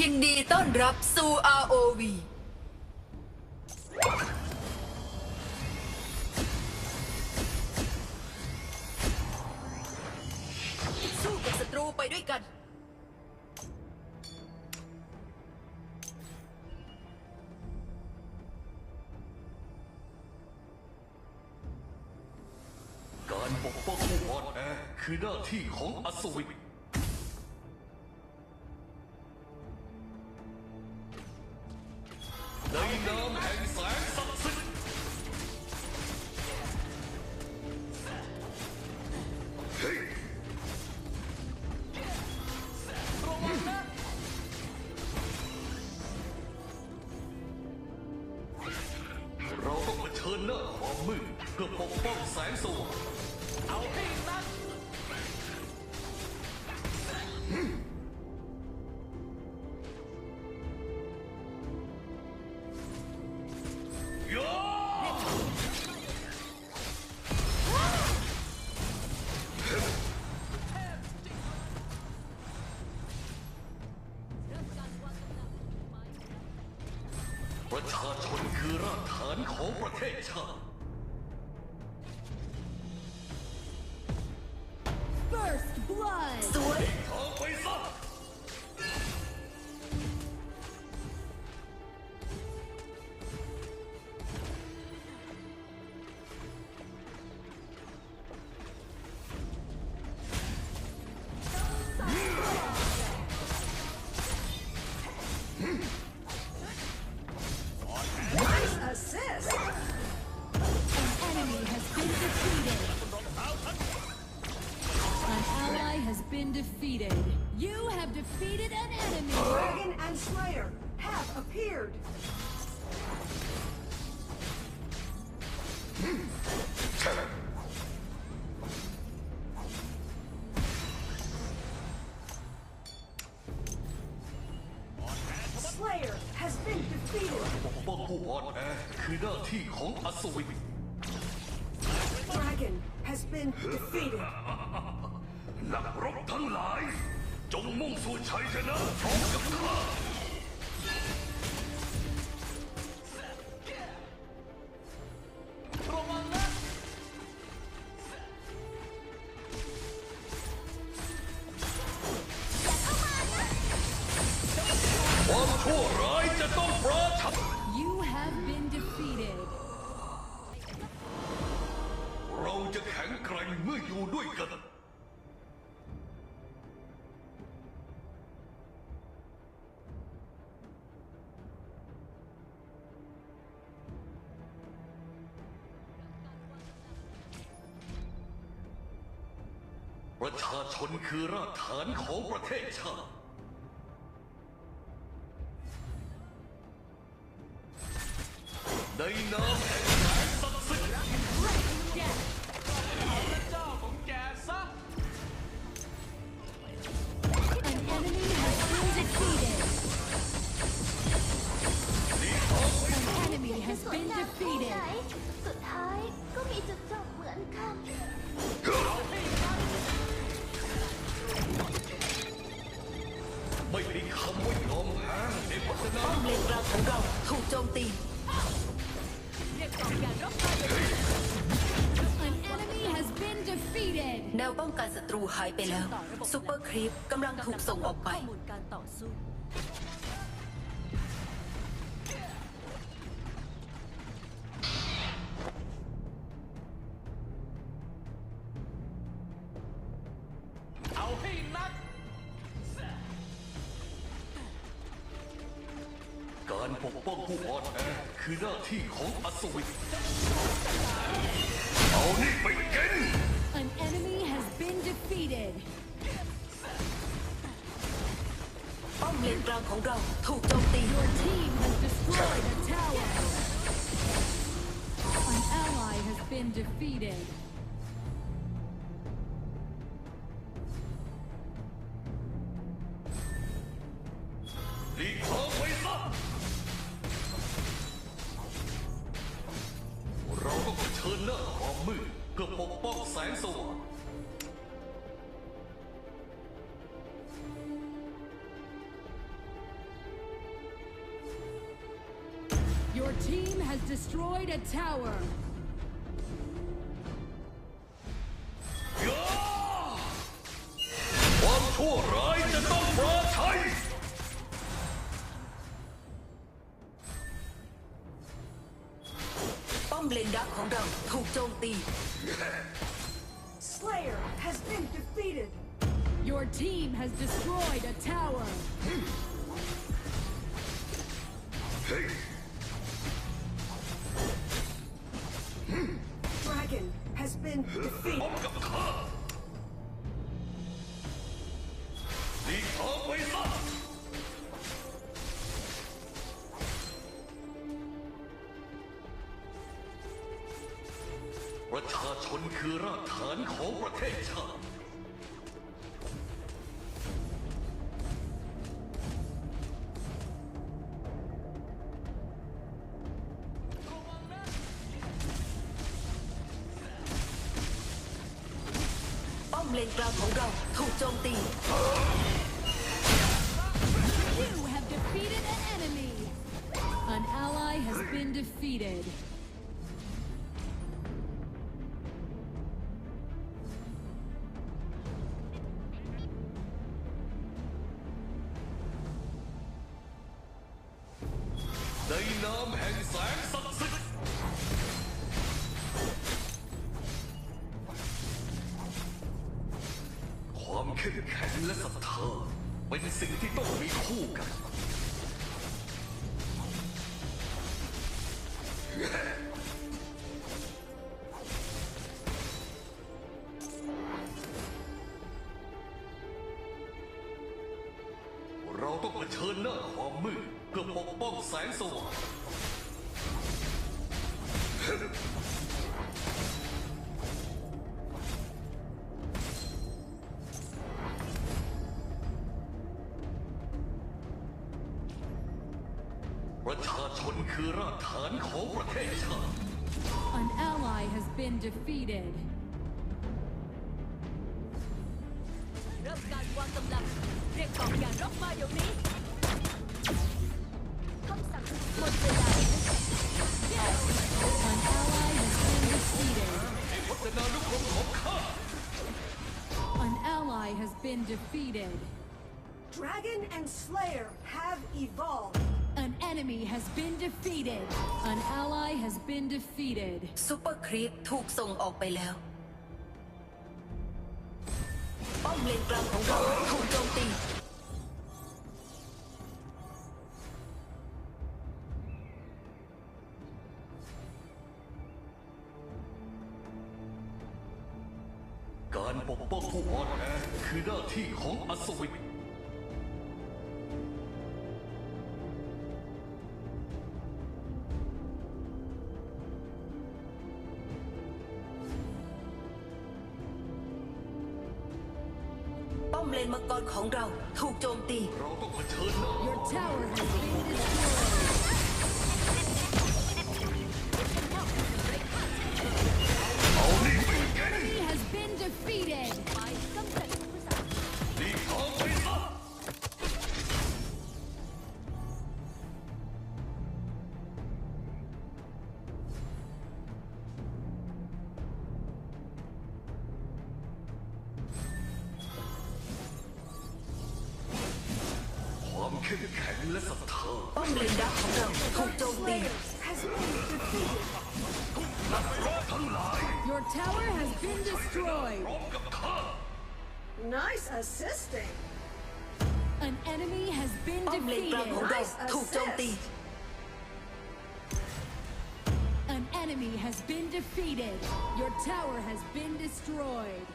ยินดีต้อนรับสู่ ROV สู้กับศัตรูไปด้วยกัน การปกป้องผู้อ่อนแอคือหน้าที่ของอัศวิน หน้าความมืดเพื่อปกป้องแสงสว่างเอาให้ First blood. คือหน้าที่ของอัศวิน Dragon has been defeated. นักรบทั้งหลาย จงมุ่งสู่ชัยชนะพร้อมกับข้า ด้วยกัน ประชาชนคือรากฐานของประเทศชาติ been งามแค่ไหน defeated. สุดท้ายก็มีจุดจบเหมือนกันไม่มีคำว่ายอมแพ้ในพัฒนาป้อมเลนกลางของเราถูกโจมตี An enemy has been defeated. แนวป้องกันศัตรูหายไปแล้วซูเปอร์ครีปกำลังถูกส่งออกไปข้อมูลการต่อสู้ การปกป้องผู้อ่อนแอคือหน้าที่ของอัศวิน เอานี่ไปกิน An enemy has been defeated. ป้อมเลนกลางของเราถูกโจมตี Your team has destroyed a tower. An ally has been defeated. Team has destroyed a tower. One คว ประชาชนคือรากฐานของประเทศชาติามแห่งแสงศักดิ์สิทธิ์ความเข้มแข็งและศรัทธาเป็นสิ่งที่ต้องมีคู่กัน ประชาชนคือรากฐานของประเทศชาติ An ally has been defeated. Has been defeated. ซูเปอร์ครีปถูกส่งออกไปแล้ว ป้อมเลนกลางของเราถูกโจมตี การปกป้องผู้อ่อนแอคือหน้าที่ของอัศวินป้อมเลน มังกรของเราถูกโจมตี เราต้องเผชิญหน้า Your tower has been destroyed. ราถูกโจมตี An enemy has been defeated. Your tower has been destroyed.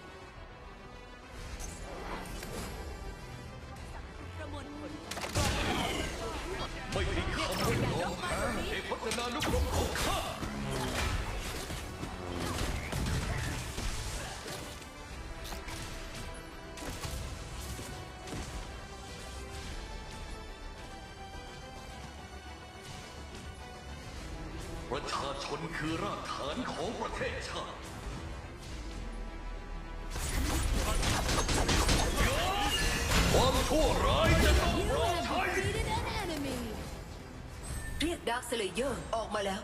เรียก ดาร์คสเลเยอร์ออกมาแล้ว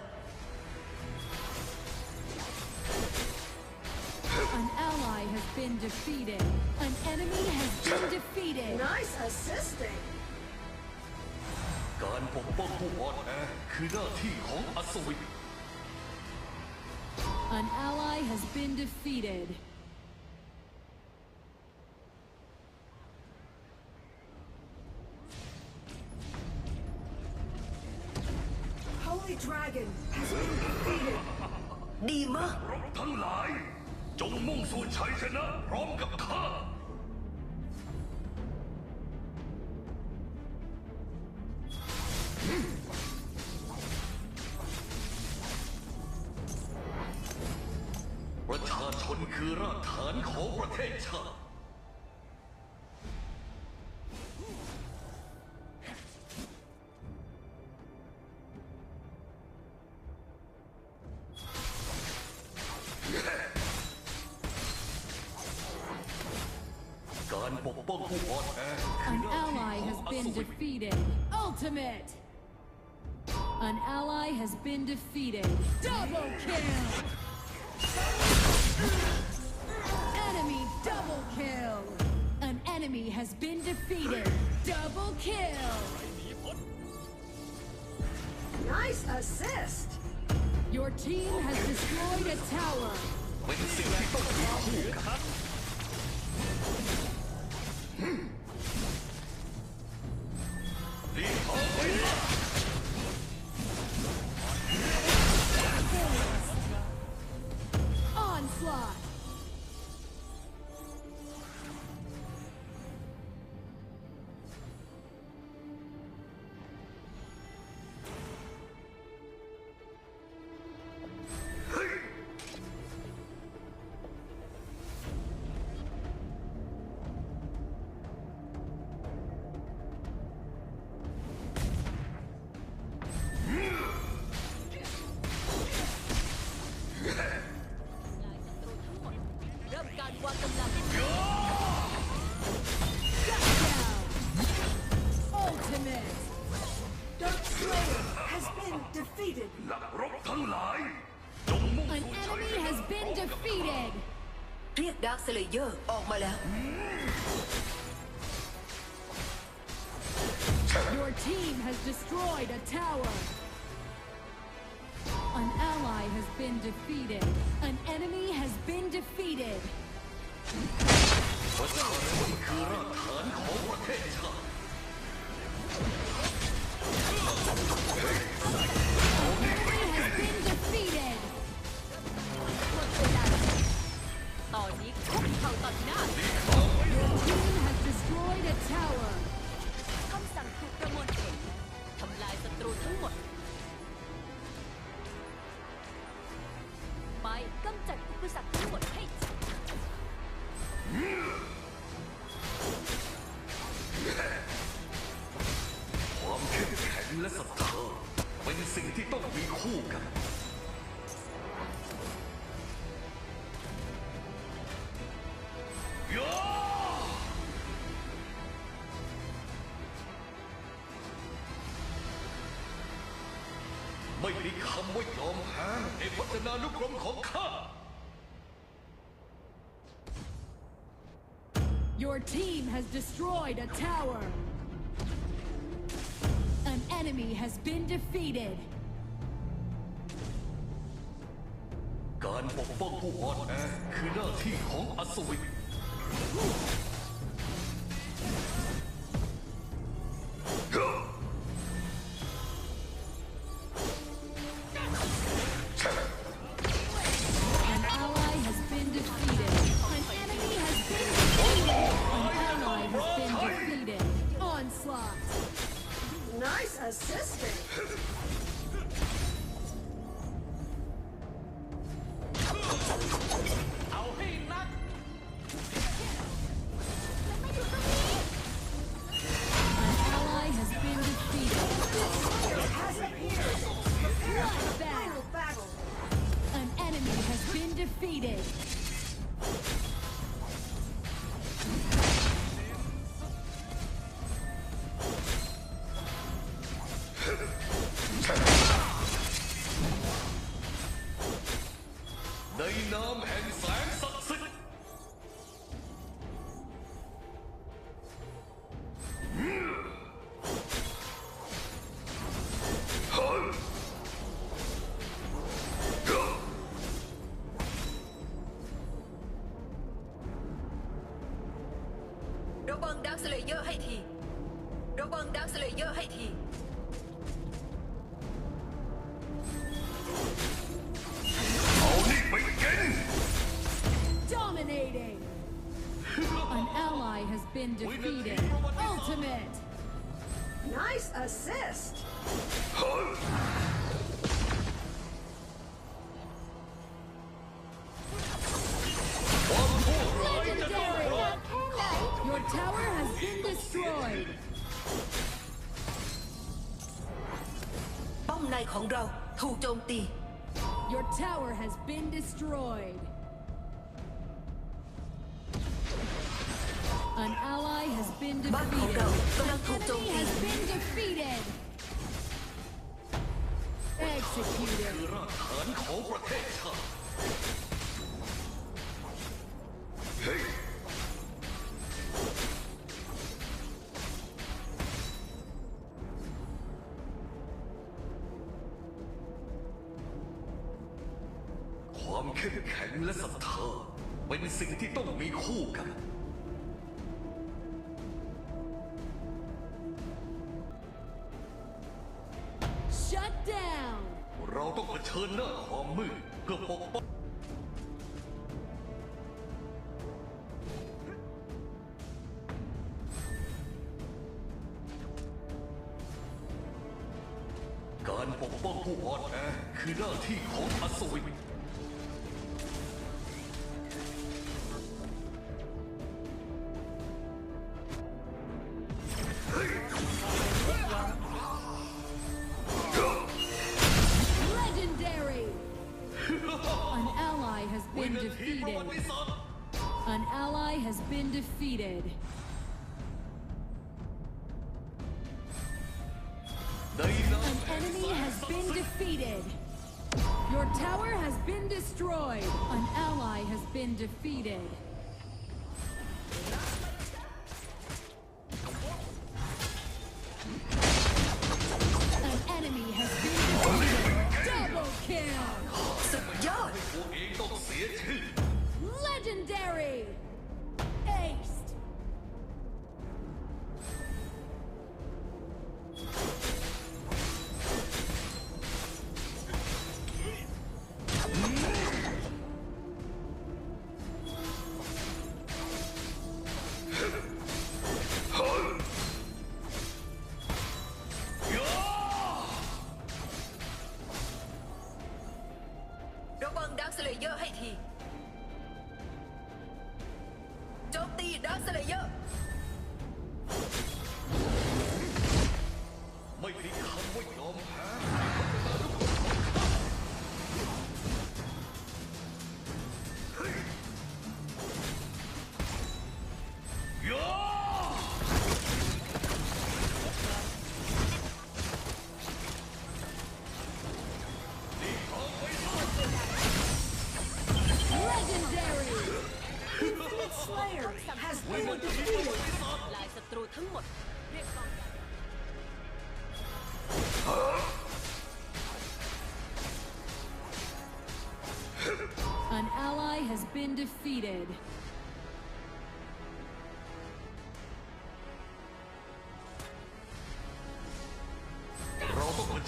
An ally has been defeated. An enemy has been defeated. Nice assisting. การปกป้องผู้อ่อนแอคือหน้าที่ของอัศวิน An ally has been defeated. ดีมากรบทั้งหลาย จงมุ่งสู่ชัยชนะพร้อมกับข้าประชาชนคือรากฐานของประเทศชาติ been defeated. Double kill. Enemy double kill. An enemy has been defeated. Double kill. Nice assist. Your team has destroyed a tower. เลเยอร์ออกมาแล้ว Your team has destroyed a tower. An ally has been defeated. An enemy has been defeated. ประชาชนคือรากฐานของประเทศชาติ ตอนนี้คุกเข่าต่อหน้า Your team has destroyed a tower. คำสั่งถูกประมวลผลทำลายศัตรูทั้งหมด ไปกำจัดอุปสรรคทั้งหมดให้ความเข้มแข็งและศรัทธาเป็นสิ่งที่ต้องมีคู่กัน ในพัฒนานุกรมของข้า Your team has destroyed a tower. An enemy has been defeated. การปกป้องผู้อ่อนแอคือหน้าที่ของอัศวิน ยอร์ให้ที ระวังดักสเลเยอร์ให้ที เอานี่ไปกิน Dominating! An ally has been defeated. Ultimate! Nice assist. ควา công ty. Your tower has been destroyed. An ally has been defeated. An enemy has been defeated. Executed. เข้มแข็งและศรัทธาเป็นสิ่งที่ต้องมีคู่กัน Shut down. เราต้องเผชิญหน้าความมืดเพื่อปกป้องการปกป้องผู้อ่อนแอคือหน้าที่ของอัศวิน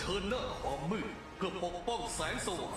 ชิญหน้าความมืดเพื่อปกป้องแสงสว่าง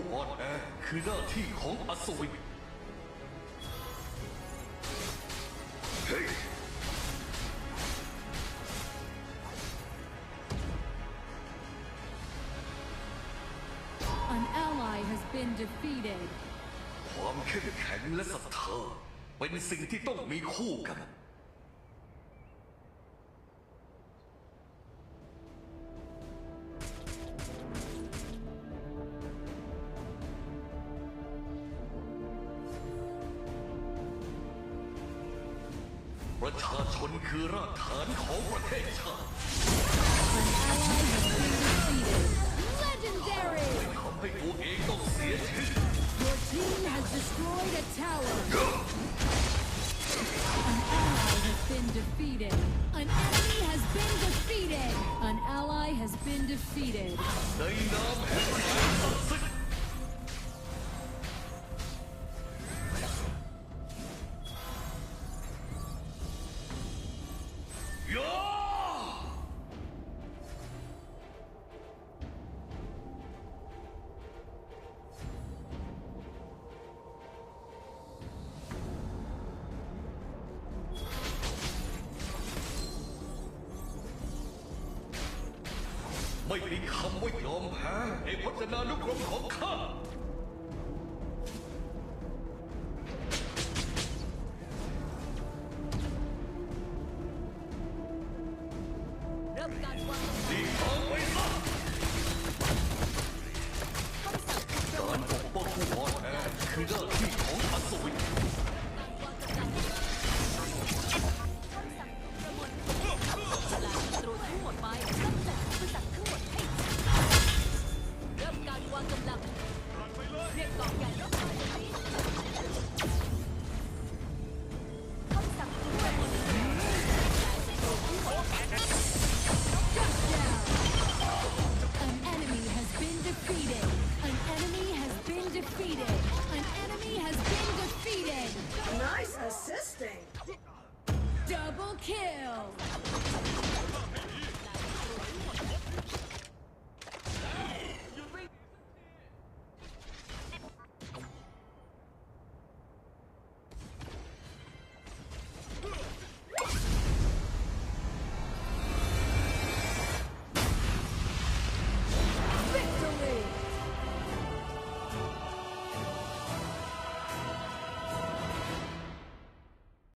ู้อ่อนแอคือหน้าที่ของอสุวินเฮ้ยความเข้มแข็งและศรัทธาเป็นสิ่งที่ต้องมีคู่กัน ประชาชนคือรากฐานของประเทศชาติ ไม่มีคำว่ายอมแพ้ในพจนานุกรมของข้า